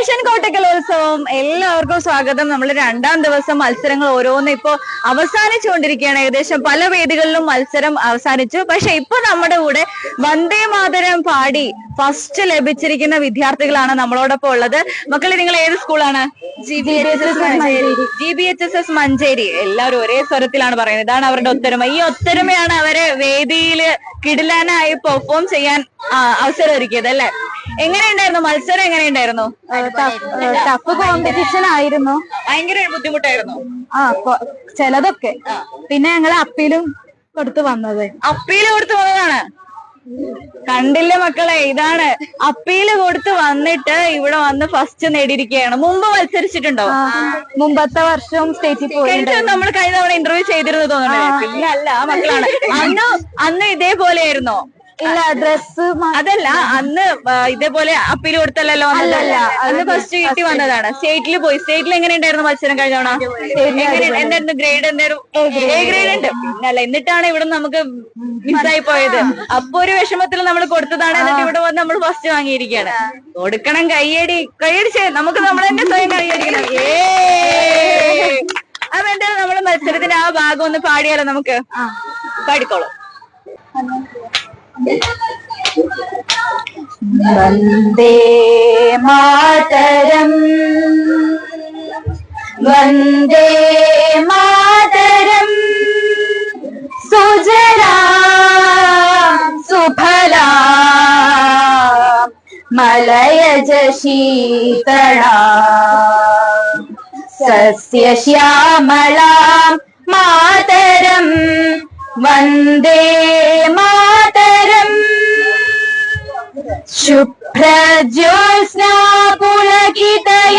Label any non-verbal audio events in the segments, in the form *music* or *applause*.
Fashion കോട്ടക്കലോത്സവം എല്ലാവർക്കും സ്വാഗതം. നമ്മൾ രണ്ടാം ദിവസം മത്സരങ്ങൾ ഓരോന്ന് ഇപ്പോ അവസാനിച്ചുകൊണ്ടിരിക്കുകയാണ്. ഏകദേശം പല വേദികളിലും മത്സരം അവസാനിച്ചു. പക്ഷെ ഇപ്പൊ നമ്മുടെ കൂടെ വന്ദേ മാതരം പാടി ഫസ്റ്റ് ലഭിച്ചിരിക്കുന്ന വിദ്യാർത്ഥികളാണ് നമ്മളോടൊപ്പം ഉള്ളത്. മക്കളെ നിങ്ങൾ ഏത് സ്കൂളാണ്? G B H S Manjeri. G B H S S Manjeri. എല്ലാവരും ഒരേ സ്വരത്തിലാണ് പറയുന്നത്. ഇതാണ് അവരുടെ ഒത്തൊരുമ. ഈ ഒത്തൊരുമയാണ് അവരെ വേദിയിൽ കിടിലാനായി പെർഫോം ചെയ്യാൻ ആ, അവസരം ഒരുക്കിയത് അല്ലെ എങ്ങനെയുണ്ടായിരുന്നു? മത്സരം എങ്ങനെയുണ്ടായിരുന്നു? ടഫ് കോമ്പറ്റീഷൻ ആയിരുന്നു. ഭയങ്കര ബുദ്ധിമുട്ടായിരുന്നു. ആ ചിലതൊക്കെ. പിന്നെ ഞങ്ങൾ അപ്പീലും കൊടുത്തു വന്നത്. അപ്പീൽ കൊടുത്തു വന്നതാണ്. കണ്ടില്ല മക്കളെ? ഇതാണ്. അപ്പീൽ കൊടുത്തു വന്നിട്ട് ഇവിടെ വന്ന് ഫസ്റ്റ് നേടിയിരിക്കുകയാണ്. മുമ്പ് മത്സരിച്ചിട്ടുണ്ടോ? മുമ്പത്തെ വർഷവും സ്റ്റേറ്റിൽ പോയിട്ട് നമ്മൾ കഴിഞ്ഞ തവണ ഇന്റർവ്യൂ ചെയ്തിരുന്നു തോന്നുന്നു പിന്നെ അല്ല മക്കളാണ്. അന്ന് അന്ന് ഇതേപോലെയായിരുന്നോ? ഇല്ല ഡ്രസ് അതല്ല അന്ന് ഇതേപോലെ അപ്പീൽ കൊടുത്തല്ലോ അന്ന് ഫസ്റ്റ് കിട്ടി വന്നതാണ്. സ്റ്റേറ്റിൽ പോയി. സ്റ്റേറ്റിൽ എങ്ങനെ ഉണ്ടായിരുന്നു മത്സരം കഴിഞ്ഞ തവണ? എന്തായിരുന്നു ഗ്രേഡ് എന്തായിരുന്നു എ ഗ്രേഡ്. ഉണ്ട്. പിന്നല്ല എന്നിട്ടാണ് ഇവിടെ നമുക്ക് മിസ്സായി പോയത്. അപ്പൊ ഒരു വിഷമത്തിൽ നമ്മൾ കൊടുത്തതാണ്. എന്നിട്ട് ഇവിടെ വന്ന് നമ്മൾ ഫസ്റ്റ് വാങ്ങിയിരിക്കുകയാണ്. കൊടുക്കണം കയ്യടി കയ്യടിച്ച്. നമുക്ക് നമ്മൾ തന്നെ സ്വയം കയ്യടിക്കണം. *laughs* ഏ. അപ്പൊ എന്തായാലും നമ്മൾ മത്സരത്തിന്റെ ആ ഭാഗം ഒന്ന് പാടിയാലോ നമുക്ക്? പാടിക്കോളൂ. വന്ദേ മാതരം. വന്ദേ മാതരം. സുജലാ സുഫലാ മലയജ ശീതളാ സസ്യശ്യാമളാ മാതരം. वन्दे मातरम् शुभ्रज्योत्स्ना पुलकितयामिनी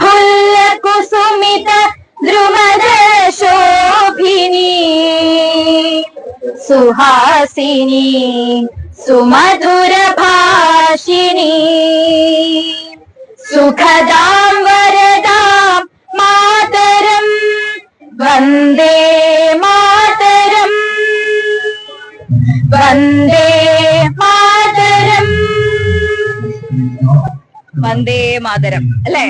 फुल्लकुसुमित द्रुमदशोभिनी सुहासिनी सुमधुरभाषिणी सुखदा വന്ദേ മാതരം. വന്ദേ മാതരം അല്ലെ?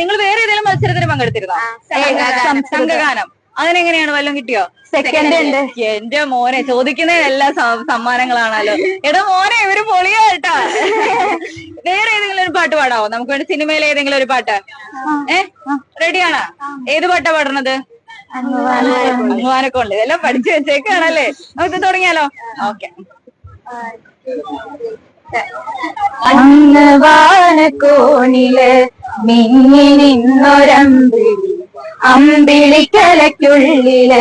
നിങ്ങൾ വേറെ ഏതെങ്കിലും മത്സരത്തിന് പങ്കെടുത്തിരുന്നോ? സംഘഗാനം. അങ്ങനെ അതിനെങ്ങനെയാണ് വല്ലതും കിട്ടിയോ? സെക്കൻഡ് ഉണ്ട്. എന്റെ മോനെ ചോദിക്കുന്ന എല്ലാ സമ്മാനങ്ങളാണല്ലോ. എടാ മോനെ ഇവർ പൊളിയാ കേട്ടാ. വേറെ ഏതെങ്കിലും ഒരു പാട്ട് പാടാവോ? നമുക്ക് വേണ്ടി സിനിമയിലെ ഏതെങ്കിലും ഒരു പാട്ട്? ഏ? റെഡിയാണോ ഏത് പാട്ടാ പാടുന്നത്? അങ്ങുവാനൊക്കെ ഉണ്ട്. ഇതെല്ലാം പഠിച്ചു വെച്ചേക്കാണല്ലേ? നമുക്ക് തുടങ്ങിയാലോ? ഓക്കെ. അന്നവാനക്കോണിൽ മിന്നി നിന്നൊരമ്പിളി അമ്പിളിക്കലയ്ക്കുള്ളിൽ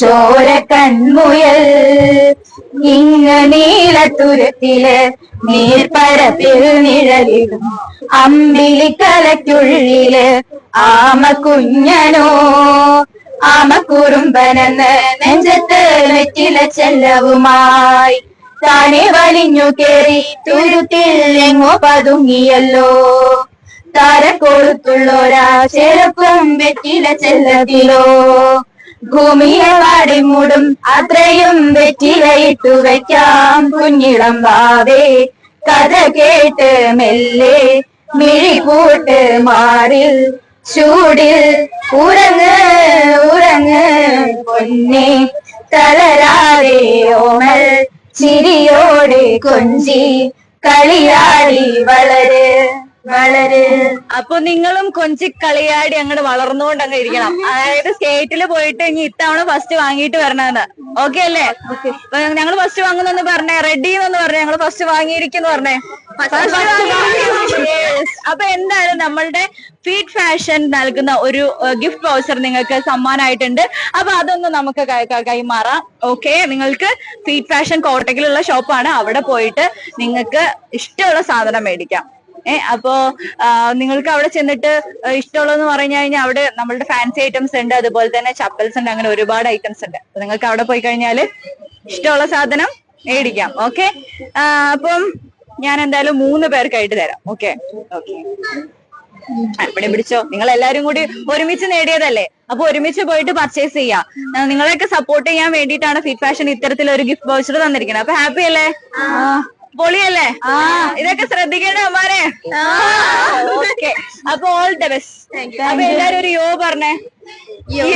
ചോര കൺമുയൽ. ഇങ്ങ് നീലത്തുരത്തിൽ നീർപ്പരപ്പിൽ നിഴലിടും. അമ്പിളിക്കലയ്ക്കുള്ളിൽ ആമ കുഞ്ഞനോ ആമ കുറുമ്പനെന്ന് നെഞ്ചത്ത് വെറ്റില ചെല്ലവുമായി. താനെ വലിഞ്ഞു കേറി തുരുത്തിൽ എങ്ങോ പതുങ്ങിയല്ലോ. താരക്കൊഴുത്തുള്ളോരാ ചെറുപ്പം വെറ്റില ചെല്ലത്തിലോ ഭൂമിയെ വാടി മൂടും അത്രയും വെറ്റിലയിട്ടു വയ്ക്കാം കുഞ്ഞിളം വാവേ. കഥ കേട്ട് മെല്ലെ മിഴി കൂട്ട് മാറിൽ ചൂടിൽ ഉറങ്ങ് പൊന്നെ തളരാതെ ഓമൽ ചിരിയോടെ കൊഞ്ചി കളിയാടി വളര് വളര്. അപ്പൊ നിങ്ങളും കൊഞ്ചി കളിയാടി അങ്ങോട്ട് വളർന്നുകൊണ്ട് അങ്ങ് ഇരിക്കണം. അതായത് സ്റ്റേറ്റിൽ പോയിട്ട് ഇനി ഇത്തവണ ഫസ്റ്റ് വാങ്ങിയിട്ട് വരണമെന്ന് ഓക്കെ അല്ലേ? ഞങ്ങൾ ഫസ്റ്റ് വാങ്ങുന്നെന്ന് പറഞ്ഞേ റെഡി എന്ന് പറഞ്ഞേ ഞങ്ങൾ ഫസ്റ്റ് വാങ്ങിയിരിക്കുന്നു പറഞ്ഞേ. അപ്പൊ എന്തായാലും നമ്മളുടെ ഫീഡ് ഫാഷൻ നൽകുന്ന ഒരു ഗിഫ്റ്റ് വൗച്ചർ നിങ്ങൾക്ക് സമ്മാനമായിട്ടുണ്ട്. അപ്പൊ അതൊന്ന് നമുക്ക് കൈമാറാം. ഓക്കെ നിങ്ങൾക്ക് ഫീഡ് ഫാഷൻ കോട്ടക്കിലുള്ള ഷോപ്പാണ്. അവിടെ പോയിട്ട് നിങ്ങൾക്ക് ഇഷ്ടമുള്ള സാധനം മേടിക്കാം. ഏ അപ്പോ നിങ്ങൾക്ക് അവിടെ ചെന്നിട്ട് ഇഷ്ടമുള്ളതെന്ന് പറഞ്ഞു കഴിഞ്ഞാൽ അവിടെ നമ്മളുടെ ഫാൻസി ഐറ്റംസ് ഉണ്ട്. അതുപോലെ തന്നെ ചപ്പൽസ് ഉണ്ട്. അങ്ങനെ ഒരുപാട് ഐറ്റംസ് ഉണ്ട്. നിങ്ങൾക്ക് അവിടെ പോയി കഴിഞ്ഞാൽ ഇഷ്ടമുള്ള സാധനം മേടിക്കാം. ഓക്കെ അപ്പം ഞാൻ എന്തായാലും മൂന്ന് പേർക്കായിട്ട് തരാം. ഓക്കെ ഓക്കെ ഇവിടെ പിടിച്ചോ. നിങ്ങൾ എല്ലാരും കൂടി ഒരുമിച്ച് നേടിയതല്ലേ? അപ്പൊ ഒരുമിച്ച് പോയിട്ട് പർച്ചേസ് ചെയ്യാം. നിങ്ങളെയൊക്കെ സപ്പോർട്ട് ചെയ്യാൻ വേണ്ടിയിട്ടാണ് ഫിറ്റ് ഫാഷൻ ഇത്തരത്തിൽ ഒരു ഗിഫ്റ്റ് വൗച്ചർ തന്നിരിക്കുന്നത്. അപ്പൊ ഹാപ്പി അല്ലേ? പൊളിയല്ലേ? ഇതൊക്കെ ശ്രദ്ധിക്കണേ അമ്മാനെ ഓക്കെ അപ്പൊ ഓൾ ദ ബെസ്റ്റ് അപ്പൊ എല്ലാരും ഒരു യോ പറഞ്ഞേ. യോ!